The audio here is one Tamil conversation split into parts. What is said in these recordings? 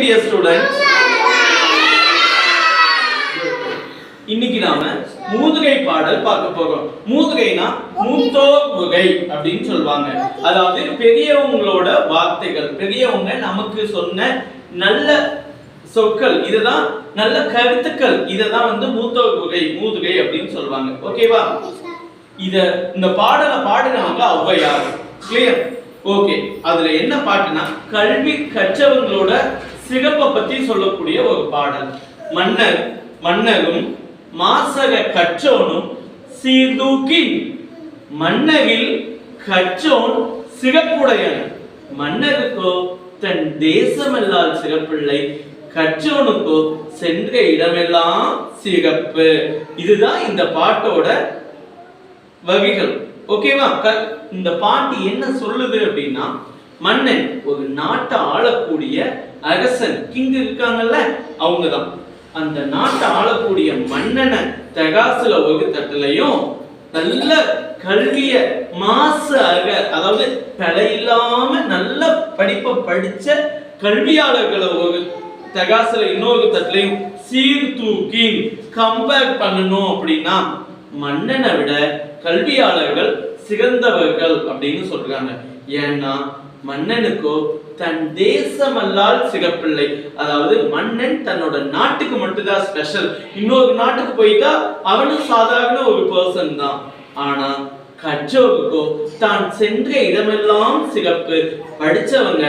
டியர் ஸ்டூடெண்ட்ஸ் இன்னைக்கு நாம மூதுகை பாடல் பார்க்க போறோம். மூதுகைனா மூத்தோ முகை அப்படின்னு சொல்லுவாங்க. அதாவது பெரியவங்களோட வார்த்தைகள் பெரியவங்க நமக்கு சொன்ன நல்ல சொற்கள் இதுதான் நல்ல கருத்துக்கள். இததான் வந்து மூத்தோ முகை மூதுகை அப்படின்னு சொல்லுவாங்க. ஓகேவா இத இந்த பாடலை பாடினவங்க ஔவையார். கிளியர் ஓகே அதுல என்ன பாட்டுனா கல்வி கற்றவங்களோட சிறப்பை பத்தி சொல்லக்கூடிய ஒரு பாடல். மன்னர் மன்னரும் மாசக கற்றோனும் சீர்தூக்கி மன்னரில் கற்றோன் சிறப்புடையன் மன்னருக்கோ தன் தேசமல்லால் சிறப்பில்லை கற்றோனுக்கோ சென்ற இடமெல்லாம் சிறப்பு இதுதான் இந்த பாட்டோட வகைகள். ஓகேவா இந்த பாட்டு என்ன சொல்லுது அப்படின்னா மன்னன் ஒரு நாட்டை ஆளக்கூடிய அரசன் கிங் இருக்காங்கல்ல அவங்கதான். அந்த நாட்டை ஆளக்கூடிய மன்னனை தகாசுல ஒரு தட்டுலையும் நல்ல கல்விய மாசு அக அதாவது பிழை இல்லாம நல்ல படிப்பை படிச்ச கல்வியாளர்களை ஒரு தகாசுல இன்னொரு தட்டுலையும் சீர்தூக்கி கம்பேர் பண்ணணும் அப்படின்னா மன்னனை விட கல்வியாளர்கள் சிறந்தவர்கள் அப்படின்னு சொல்றாங்க. ஏன்னா மன்னனுக்கோ தன் தேசமல்லால் சிகப்பில்லை. அதாவது மன்னன் தன்னோட நாட்டுக்கு மட்டும்தான் ஸ்பெஷல் இன்னொரு நாட்டுக்கு போயிட்டா அவனும் சாதாரண ஒரு பர்சன் தான். ஆனா கற்றோருக்கோ தான் சென்ற இடமெல்லாம் சிறப்பு படிச்சவங்க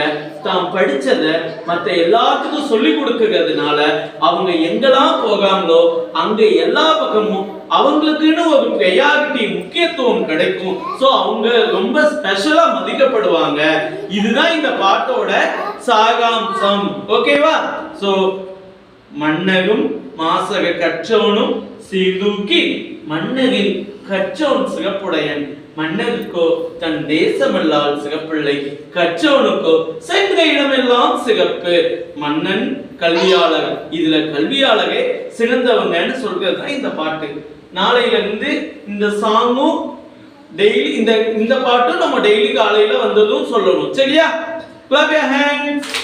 தான் படிச்சத மத்த எல்லாத்துக்கும் சொல்லி கொடுக்கறதுனால அவங்க எங்கெல்லாம் போகாங்களோ அங்க எல்லா பக்கமும் அவங்களுக்குன்னு ஒரு ப்ரையாரிட்டி முக்கியத்துவம் கிடைக்கும். ஸோ அவங்க ரொம்ப ஸ்பெஷலா மதிக்கப்படுவாங்க. இதுதான் இந்த பாட்டோட சாகாம்சம் ஓகேவா ஸோ மன்னரும் மாசக கற்றவனும் சீர்தூக்கி மன்னரில் கற்றவன் சிறப்புடையன். மன்னருக்கோ தன் தேசமல்லால் சிகப்பிள்ளை கற்றவனுக்கோ சென்ற இடமெல்லாம் சிகப்பு. மன்னன் கல்வியாளர். இதுல கல்வியாளரே சிறந்தவங்கன்னு சொல்றது தான் இந்த பாட்டு. நாளையில இருந்து இந்த சாங்கும் டெய்லி இந்த இந்த பாட்டும் நம்ம டெய்லி காலையில வந்ததும் சொல்லணும். சரியா? Clap your hands.